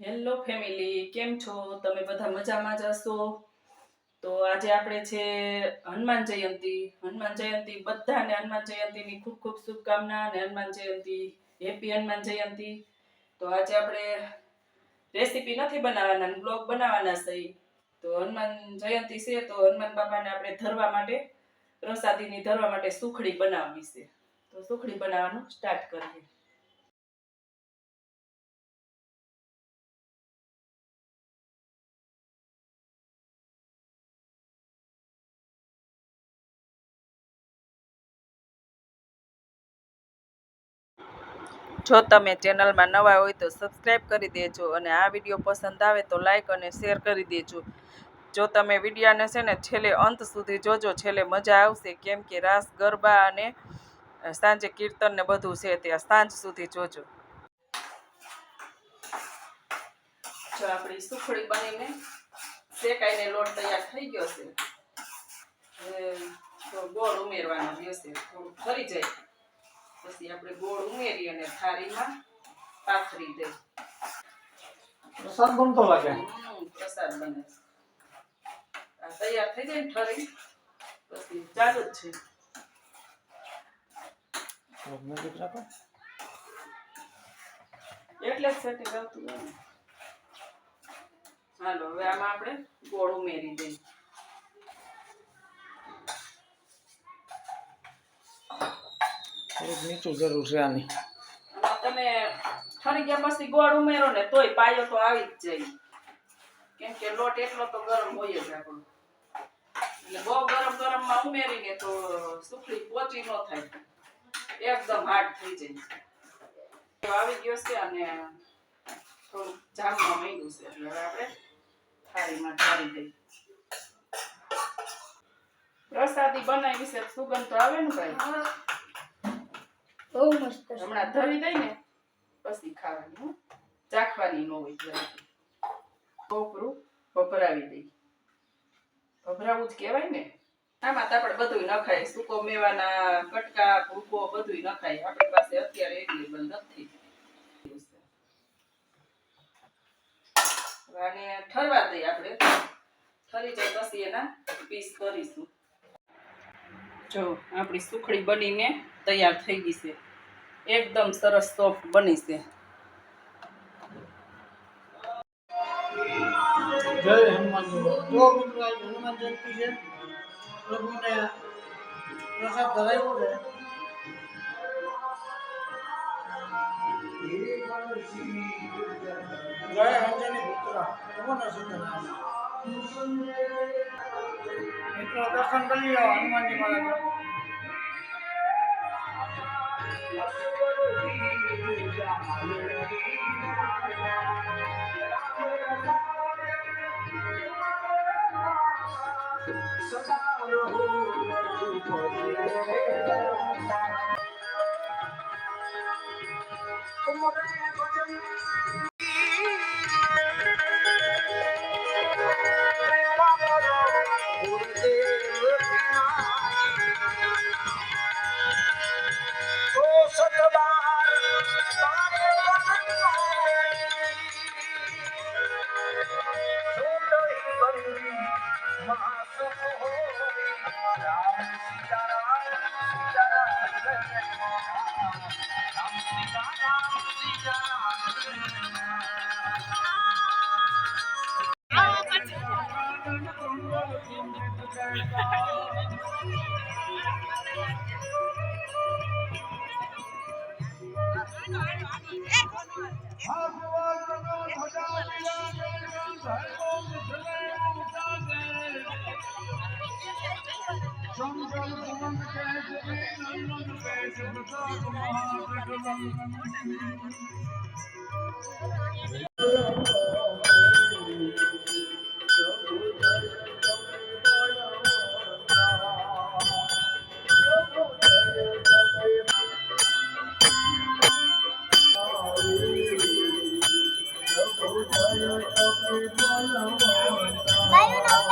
Hello family કેમ છો? તમે બધા મજામાં જ હશો? તો આજે આપણે છે હનુમાન જયંતિ. હનુમાન જયંતિ, બધાને હનુમાન જયંતિની ખૂબ ખૂબ શુભકામના અને હનુમાન જયંતિ. હેપી હનુમાન જયંતિ. તો આજે આપણે રેસીપી નથી બનાવવાના બ્લોગ બનાવવાના છે. તો હનુમાન જયંતિ છે, તો હનુમાન બાપાને આપણે ધરવા માટે, પ્રસાદીની ધરવા માટે સુખડી બનાવવી છે. તો સુખડી બનાવવાનું સ્ટાર્ટ કરીએ. જો તમે ચેનલમાં નવા હોય તો સબસ્ક્રાઈબ કરી દેજો અને આ વીડિયો પસંદ આવે તો લાઈક અને શેર કરી દેજો. જો તમે વિડીયાને છે ને છેલ્લે અંત સુધી જોજો, છેલ્લે મજા આવશે. કેમ કે રાસ, ગરબા અને સાંજે કીર્તન ને બધું છે ત્યાં સાંજ સુધી જોજો. આપણી સુખડી બનીને શેકાઈને લોટ તૈયાર થઈ ગયો છે. ગોળ ઉમેરવાનો દિવસે થોડું ફરી જાય. પછી આપણે ગોળ ઉમેરી અને થાળીમાં પાથરી દઈ પ્રસાદ બનતો લાગે? પ્રસાદ બને આ તૈયાર થઈ જાય ને ઠરી પછી ચાલુ જ છે. એટલે જ સેટિંગ આવતું હોય હાલો હવે આમાં આપણે ગોળ ઉમેરી દઈએ. થોડુંક જરૂર છે આની. તમે ઠરી ગયા પછી ગોળ ઉમેરો ને તોય પાયો તો આવી જ જાય. કેમ કે લોટ એટલો તો ગરમ હોય જ આપણો. એટલે બહુ ગરમ ગરમમાં ઉમેરીને તો સુખડી પોચી ન થાય. એકદમ હાર્ડ થઈ જાય. આવી ગયો છે અને થોડુંક જામવા માંડ્યું છે. એટલે હવે આપણે થાળીમાં થાળી દઈએ. પ્રસાદી બનાવી છે. સુગંધ તો આવે ને ભાઈ? બહુ મસ્ત હમણાં ધરી દઈ ને પછી ખાવાની, હો. ચાખવાની ન હોય જરાક કોપરું ભભરાવી દઈ. ભભરાવું જ કહેવાય ને. આમાં તો આપણે બધું નખાય સૂકો મેવાના, કટકા, ભૂકો બધું નખાય આપણી પાસે અત્યારે એવેલેબલ નથી. અને ઠરવા દઈએ આપણે. ઠરી જાય પછી એના પીસ કરીશું. જો આપણી સુખડી બનીને તૈયાર થઈ ગઈ છે. એકદમ સરસ સોફ્ટ બની છે. જય હનુમાનજી. જો હનુમાન જયંતિ છે. પ્રભુને પ્રસાદ ધરાવ્યો છે. જય અંજની પુત્ર. પ્રભુના સુંદર મિત્રો દર્શન કરી લો હનુમાનજી મહારાજ Ram Sita Bye, you know.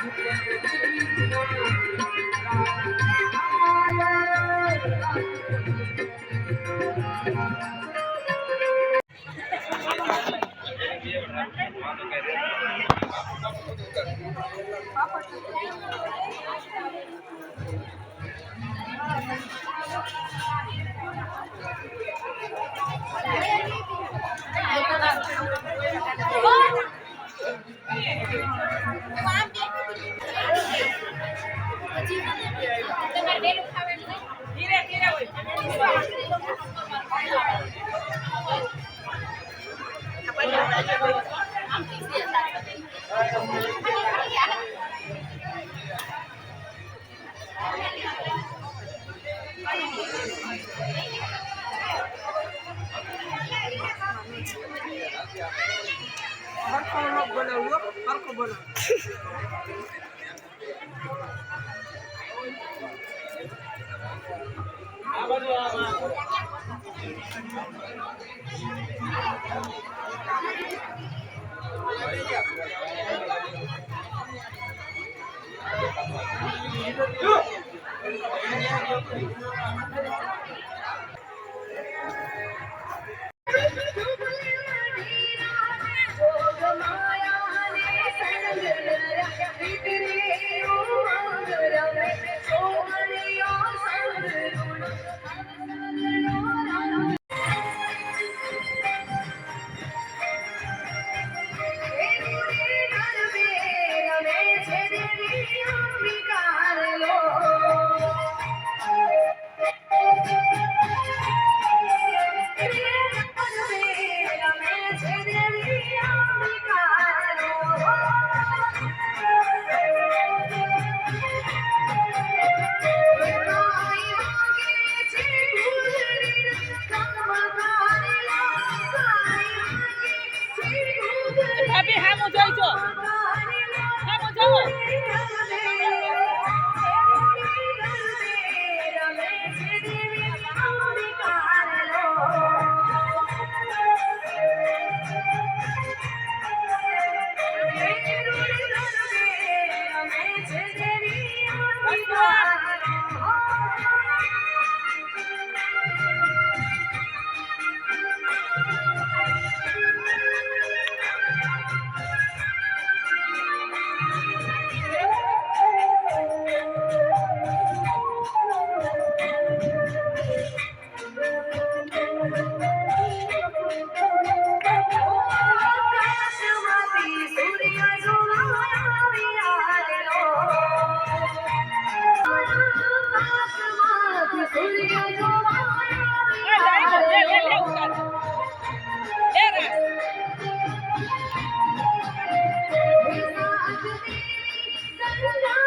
Thank you. Hallelujah.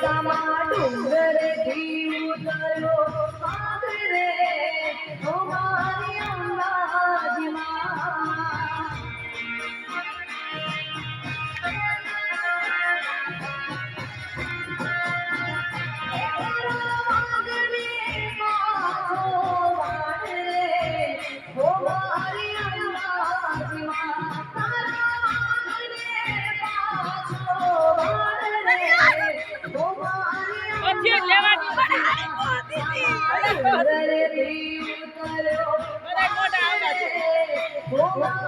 સામા ડુંગરથી ઉતરો na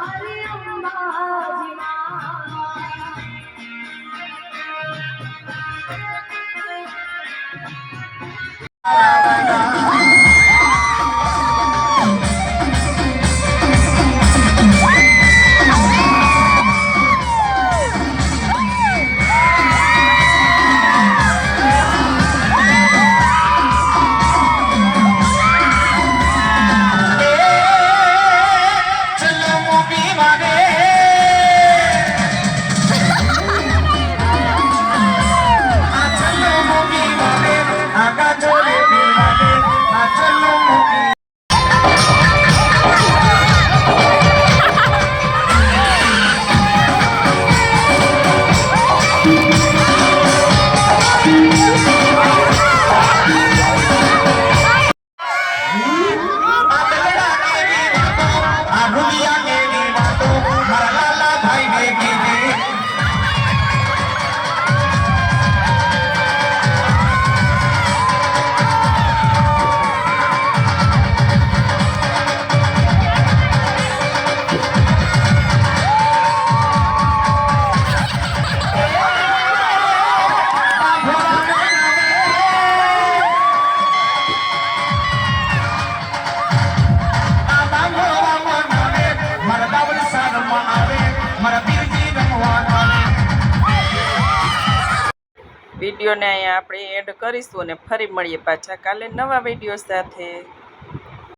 વિડીયોને અહીંયા આપણે એડ કરીશું અને ફરી મળીએ પાછા કાલે નવા વીડિયો સાથે.